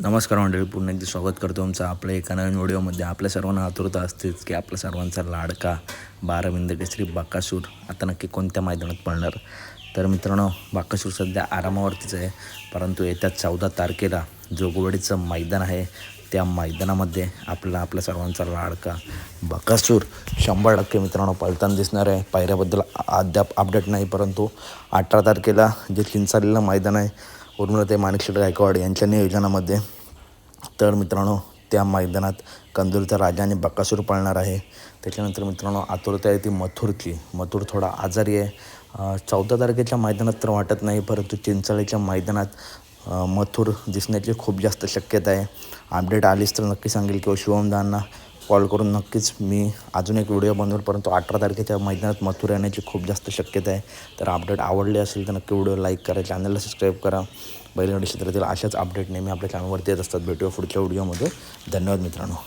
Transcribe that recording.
नमस्कार मंडळी पुन्हा एकदा स्वागत करतो आमचं आपल्या एका नवीन व्हिडिओमध्ये. आपल्या सर्वांना आतुरता असतेच की आपल्या सर्वांचा लाडका बाराविंद केसरी बाकासूर आता नक्की कोणत्या मैदानात पडणार तर मित्रांनो बाकासूर सध्या आरामावरतीच आहे परंतु येत्या चौदा तारखेला जोगवडीचं मैदान आहे त्या मैदानामध्ये आपला आपल्या सर्वांचा लाडका बकासूर शंभर टक्के मित्रांनो पळताना दिसणार आहे. पायऱ्याबद्दल अद्याप अपडेट नाही परंतु अठरा तारखेला जे चिंचालेलं मैदान आहे उर्मिला ते माणिकशेठ गायकवाड यांच्या नियोजनामध्ये. तर मित्रांनो त्या मैदानात कंदूरचा राजा आणि बकासूर पळणार आहे. त्याच्यानंतर मित्रांनो आतुरता आहे ती मथुरची. मथुर थोडा आजारी आहे. चौदा तारखेच्या मैदानात तर वाटत नाही परंतु चिंचाळीच्या मैदानात मथुर दिसण्याची खूप जास्त शक्यता आहे. अपडेट आलीच तर नक्की सांगेल किंवा शिवमदांना कॉल करून नक्कीच मी अजून एक व्हिडिओ बनवेल परंतु अठरा तारखेच्या मैदानात मथुर येण्याची खूप जास्त शक्यता आहे. तर अपडेट आवडले असेल तर नक्की व्हिडिओ लाईक करा चॅनलला सबस्क्राईब करा. बैलगाडी क्षेत्रातील अशाच अपडेट नेहमी आपल्या चॅनलवरती येत असतात. भेटूया पुढच्या व्हिडिओमध्ये. धन्यवाद मित्रांनो.